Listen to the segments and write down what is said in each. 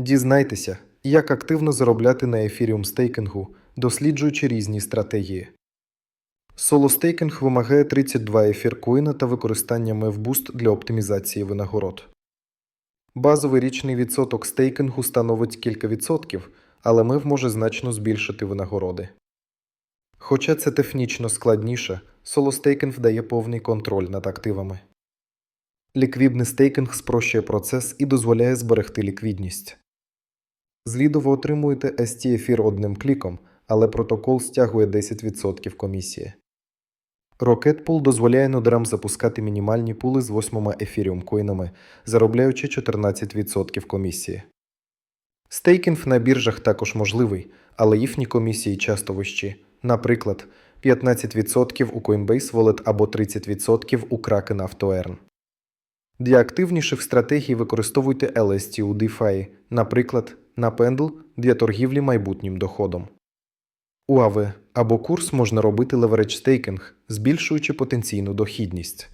Дізнайтеся, як активно заробляти на ефіріум стейкінгу, досліджуючи різні стратегії. Солостейкінг вимагає 32 ефіркоїна та використання MEV-Boost для оптимізації винагород. Базовий річний відсоток стейкінгу становить кілька відсотків, але MEV може значно збільшити винагороди. Хоча це технічно складніше, солостейкінг дає повний контроль над активами. Ліквідний стейкінг спрощує процес і дозволяє зберегти ліквідність. Злідо ви отримуєте ST ефір одним кліком, але протокол стягує 10% комісії. Rocketpool дозволяє нодерам запускати мінімальні пули з 8 ефіріум коїнами, заробляючи 14% комісії. Стейкінг на біржах також можливий, але їхні комісії часто вищі. Наприклад, 15% у Coinbase Wallet або 30% у Kraken AutoEarn. Для активніших стратегій використовуйте LST у DeFi, наприклад, на Pendle для торгівлі майбутнім доходом. У AV або курс можна робити левередж стейкінг, збільшуючи потенційну дохідність.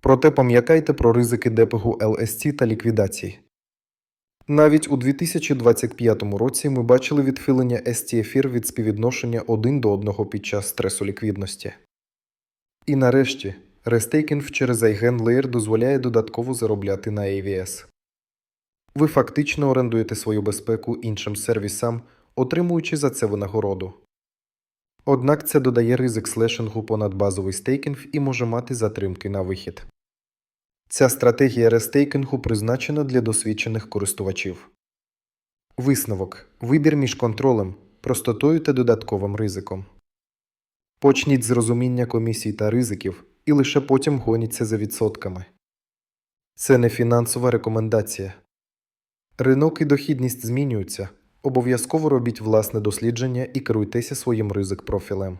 Проте пам'ятайте про ризики депегу LST та ліквідації. Навіть у 2025 році ми бачили відхилення ST ефір від співвідношення 1 до 1 під час стресу ліквідності. І нарешті, рестейкінг через Eigen Layer дозволяє додатково заробляти на AVS. Ви фактично орендуєте свою безпеку іншим сервісам, отримуючи за це винагороду. Однак це додає ризик слешингу понад базовий стейкінг і може мати затримки на вихід. Ця стратегія рестейкінгу призначена для досвідчених користувачів. Висновок вибір між контролем, простотою та додатковим ризиком. Почніть з розуміння комісій та ризиків і лише потім гоніться за відсотками. Це не фінансова рекомендація. Ринок і дохідність змінюються. Обов'язково робіть власне дослідження і керуйтеся своїм ризик профілем.